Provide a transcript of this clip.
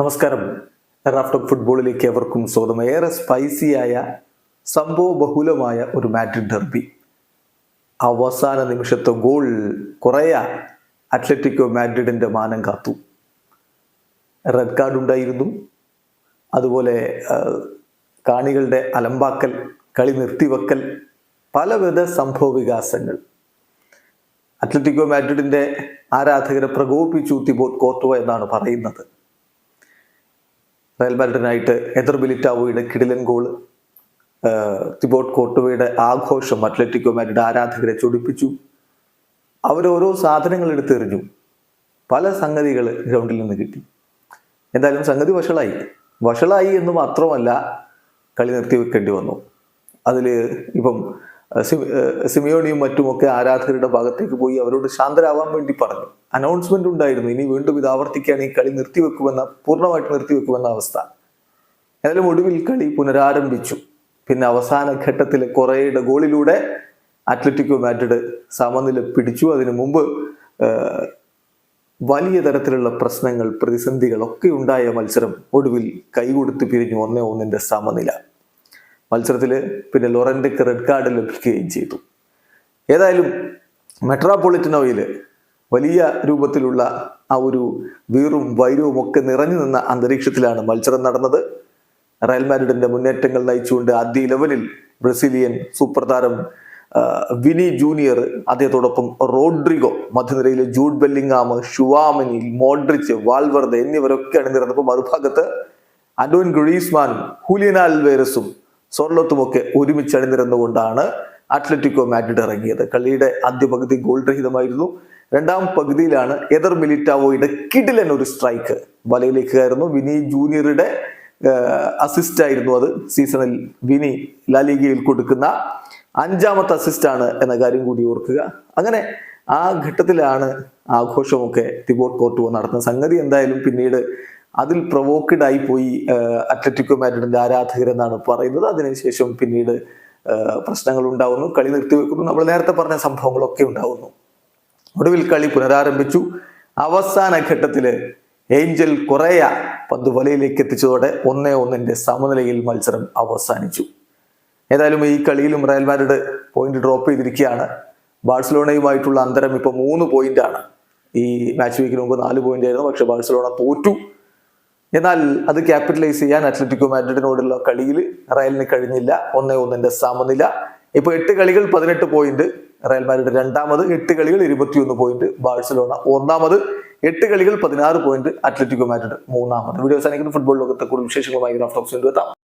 നമസ്കാരം. റാഫ്റ്റ് ഫുട്ബോളിലേക്ക് അവർക്കും സ്വാഗതം. ഏറെ സ്പൈസിയായ സംഭവ ബഹുലമായ ഒരു മാഡ്രിഡ് ഡെർബി അവസാന നിമിഷത്തെ ഗോൾ കുറയ അത്ലറ്റിക്കോ മാഡ്രിഡിന്റെ മാനം കാത്തു. റെഡ് കാർഡ് ഉണ്ടായിരുന്നു. അതുപോലെ കാണികളുടെ അലമ്പാക്കൽ കളി നിർത്തിവെക്കൽ പലവിധ സംഭവ വികാസങ്ങൾ. അത്ലറ്റിക്കോ മാഡ്രിഡിന്റെ ആരാധകരെ പ്രകോപിച്ചു തിബോട്ട് കോർട്ടുവ എന്നാണ് പറയുന്നത്. റയൽ മാഡ്രിഡിനായിട്ട് എതിർ ബിലിറ്റാവോയുടെ കിടിലൻ ഗോൾ. തിബോട്ട് കോട്ടുവയുടെ ആഘോഷം അത്ലറ്റിക്കോ മാഡ്രിഡ് ആരാധകരെ ചൊടിപ്പിച്ചു. അവരോരോ സാധനങ്ങൾ എടുത്തെറിഞ്ഞു. പല സംഗതികൾ ഗ്രൗണ്ടിൽ നിന്ന് കിട്ടി. എന്തായാലും സംഗതി വഷളായി. വഷളായി എന്ന് മാത്രമല്ല കളി നിർത്തി വെക്കേണ്ടി വന്നു. അതിൽ ഇപ്പം സിമിയോണിയും മറ്റുമൊക്കെ ആരാധകരുടെ ഭാഗത്തേക്ക് പോയി അവരോട് ശാന്തരാവാൻ വേണ്ടി പറഞ്ഞു. അനൗൺസ്മെന്റ് ഉണ്ടായിരുന്നു. ഇനി വീണ്ടും ഇത് ആവർത്തിക്കാൻ ഈ കളി നിർത്തിവെക്കുമെന്ന പൂർണമായിട്ട് നിർത്തിവെക്കുമെന്ന അവസ്ഥ. ഏതായാലും ഒടുവിൽ കളി പുനരാരംഭിച്ചു. പിന്നെ അവസാന ഘട്ടത്തിൽ കുറേയുടെ ഗോളിലൂടെ അത്ലറ്റിക്കോ മാഡ്രിഡ് സമനില പിടിച്ചു. അതിനു മുമ്പ് വലിയ തരത്തിലുള്ള പ്രശ്നങ്ങൾ പ്രതിസന്ധികളൊക്കെ ഉണ്ടായ മത്സരം ഒടുവിൽ കൈകൊടുത്ത് പിരിഞ്ഞു. ഒന്നേ ഒന്നിന്റെ സമനില. മത്സരത്തിൽ പിന്നെ ലൊറൻഡയ്ക്ക് റെഡ് കാർഡ് ലഭിക്കുകയും ചെയ്തു. ഏതായാലും മെട്രോപൊളിറ്റനോയിൽ വലിയ രൂപത്തിലുള്ള ആ ഒരു വീറും വൈരവും ഒക്കെ നിറഞ്ഞു നിന്ന അന്തരീക്ഷത്തിലാണ് മത്സരം നടന്നത്. റയൽ മാഡ്രിഡിന്റെ മുന്നേറ്റങ്ങൾ നയിച്ചുകൊണ്ട് ആദ്യ ഇലവനിൽ ബ്രസീലിയൻ സൂപ്പർ താരം വിനി ജൂനിയർ അദ്ദേഹത്തോടൊപ്പം Rodrigo മധ്യനിരയിലെ Jude Bellingham Tchouameni Modric Valverde എന്നിവരൊക്കെ അണിനിരന്നപ്പോൾ മറുഭാഗത്ത് അഡോൻ ഗ്രീസ്മാൻ ഹുലിയൻ ആൽവേരസും സോർലോത്തും ഒക്കെ ഒരുമിച്ച് അണിനിരന്നുകൊണ്ടാണ് അത്ലറ്റിക്കോ മാഡ്രിഡ് ഇറങ്ങിയത്. കളിയുടെ ആദ്യ പകുതി ഗോൾ രഹിതമായിരുന്നു. രണ്ടാം പകുതിയിലാണ് എതിർ മിലിറ്റാവോയുടെ കിടിലൻ ഒരു സ്ട്രൈക്ക് വലയിലേക്ക് കയറുന്നു. വിനി ജൂനിയറുടെ അസിസ്റ്റ് ആയിരുന്നു അത്. സീസണിൽ വിനി ലാലിഗയിൽ കൊടുക്കുന്ന അഞ്ചാമത്തെ അസിസ്റ്റ് ആണ് എന്ന കാര്യം കൂടി ഓർക്കുക. അങ്ങനെ ആ ഘട്ടത്തിലാണ് ആഘോഷമൊക്കെ തിബോട്ട് കോർട്ടുവോ നടത്തുന്ന സംഗതി. എന്തായാലും പിന്നീട് അതിൽ പ്രൊവോക്കഡ് ആയി പോയി അത്ലറ്റിക്കോ മാഡ്രിഡിന്റെ ആരാധകരെന്നാണ് പറയുന്നത്. അതിനുശേഷം പിന്നീട് പ്രശ്നങ്ങൾ ഉണ്ടാവുന്നു കളി നിർത്തിവെക്കുന്നു. നമ്മൾ നേരത്തെ പറഞ്ഞ സംഭവങ്ങളൊക്കെ ഉണ്ടാവുന്നു. ഒടുവിൽ കളി പുനരാരംഭിച്ചു. അവസാന ഘട്ടത്തിൽ ഏഞ്ചൽ കുറയ പന്ത് വലയിലേക്ക് എത്തിച്ചതോടെ ഒന്നേ ഒന്നിന്റെ സമനിലയിൽ മത്സരം അവസാനിച്ചു. ഏതായാലും ഈ കളിയിലും റയൽ മാഡ്രിഡ് പോയിന്റ് ഡ്രോപ്പ് ചെയ്തിരിക്കുകയാണ്. ബാഴ്സലോണയുമായിട്ടുള്ള അന്തരം ഇപ്പൊ മൂന്ന് ആണ്. ഈ മാച്ച് വീക്കിന് മുമ്പ് നാല് പോയിന്റ് ആയിരുന്നു. പക്ഷെ ബാഴ്സലോണ തോറ്റു. എന്നാൽ അത് ക്യാപിറ്റലൈസ് ചെയ്യാൻ അത്ലറ്റിക്കോ മാഡ്രിഡിനോടുള്ള കളിയിൽ റയലിന് കഴിഞ്ഞില്ല. ഒന്നേ ഒന്നിന്റെ സമനില. ഇപ്പൊ എട്ട് കളികൾ പതിനെട്ട് പോയിന്റ് റയൽ മാഡ്രിഡ് രണ്ടാമത്. എട്ട് കളികൾ ഇരുപത്തിയൊന്ന് പോയിന്റ് ബാഴ്സലോണ ഒന്നാമത്. എട്ട് കളികൾ പതിനാറ് പോയിന്റ് അത്ലറ്റിക്കോ മാഡ്രിഡ് മൂന്നാമത്. വീഡിയോ അവസാനിക്കുന്ന. ഫുട്ബോൾ ലോകത്തെ കൂടുതൽ വിശേഷങ്ങളുമായി ഗ്രാഫ് ടോക്സ്